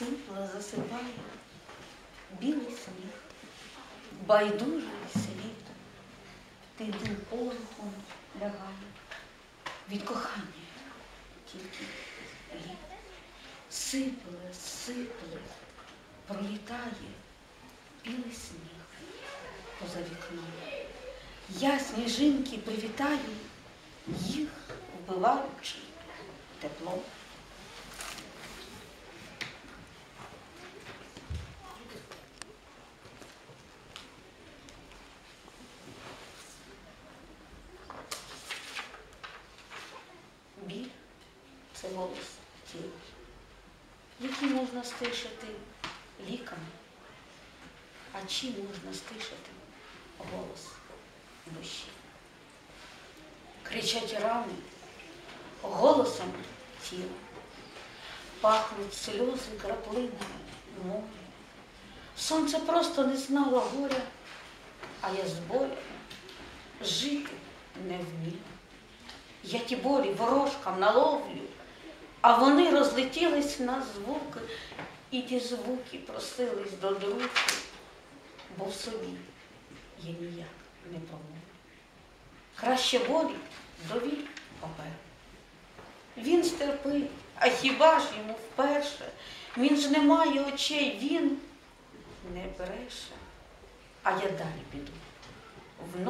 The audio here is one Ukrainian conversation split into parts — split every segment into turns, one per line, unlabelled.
Сипло засипає білий сніг, байдужий світ, тим порохом лягає. Від кохання тільки літ. Сипле, сипле, пролітає білий сніг поза вікном. Я сніжинки привітаю, їх вбиваючи теплом. Голос тіла, який можна стишити ліками, а чим можна стишити голос душі. Кричать рани голосом тіла, пахнуть сльози краплинами моря. Сонце просто не знало горя, а я з болем жити не вміла. Я ті болі ворожкам наловлю, а вони розлетілись на звуки, і ті звуки просились до друзі, бо в собі я ніяк не промовлю. Краще болі довіль папер. Він стерпить, а хіба ж йому вперше? Він ж не має очей, він не бреше. А я далі піду в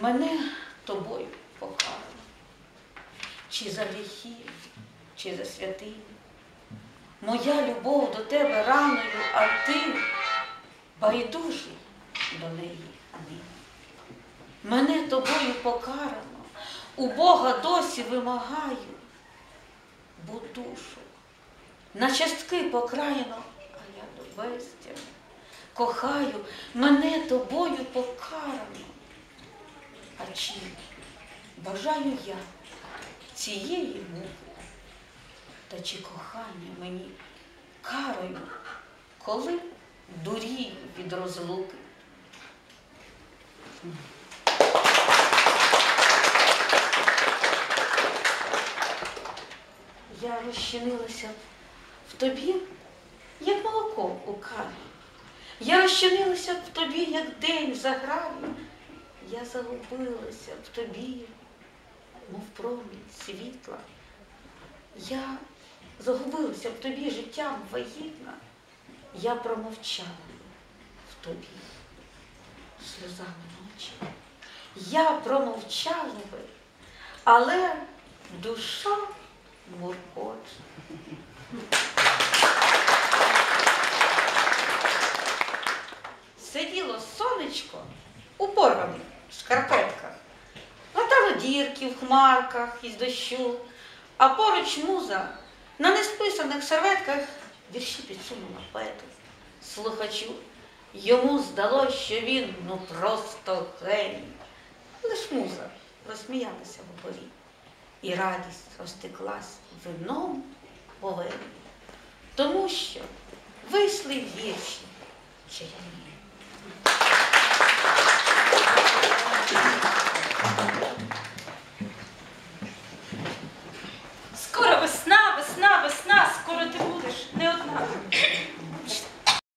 Мене тобою покарано, чи за гріхи, чи за святині. Моя любов до тебе раною, а ти байдужий до неї нині. Мене тобою покарано, у Бога досі вимагаю, бо душу на частки покраєно, а я до безтя кохаю, мене тобою покарано. А бажаю я цієї муки, та чи кохання мені карою, коли дурію від розлуки? Я розчинилася в тобі, як молоко у каві. Я розчинилася в тобі, як день за граві. Я загубилася в тобі, мов промінь світла. Я загубилася в тобі життям вагітна. Я промовчала в тобі сльозами ночі. Я промовчала би, але душа муркоче. Сиділо сонечко у порваних шкарпетках, латало дірки в хмарках із дощу, а поруч муза на несписаних серветках вірші підсунула поету. Слухачу, йому здалося, що він ну просто геній. Лиш муза розсміялася в опорі, і радість розтеклась вином по вені, тому що вийшли вірші чарівні. Thank you.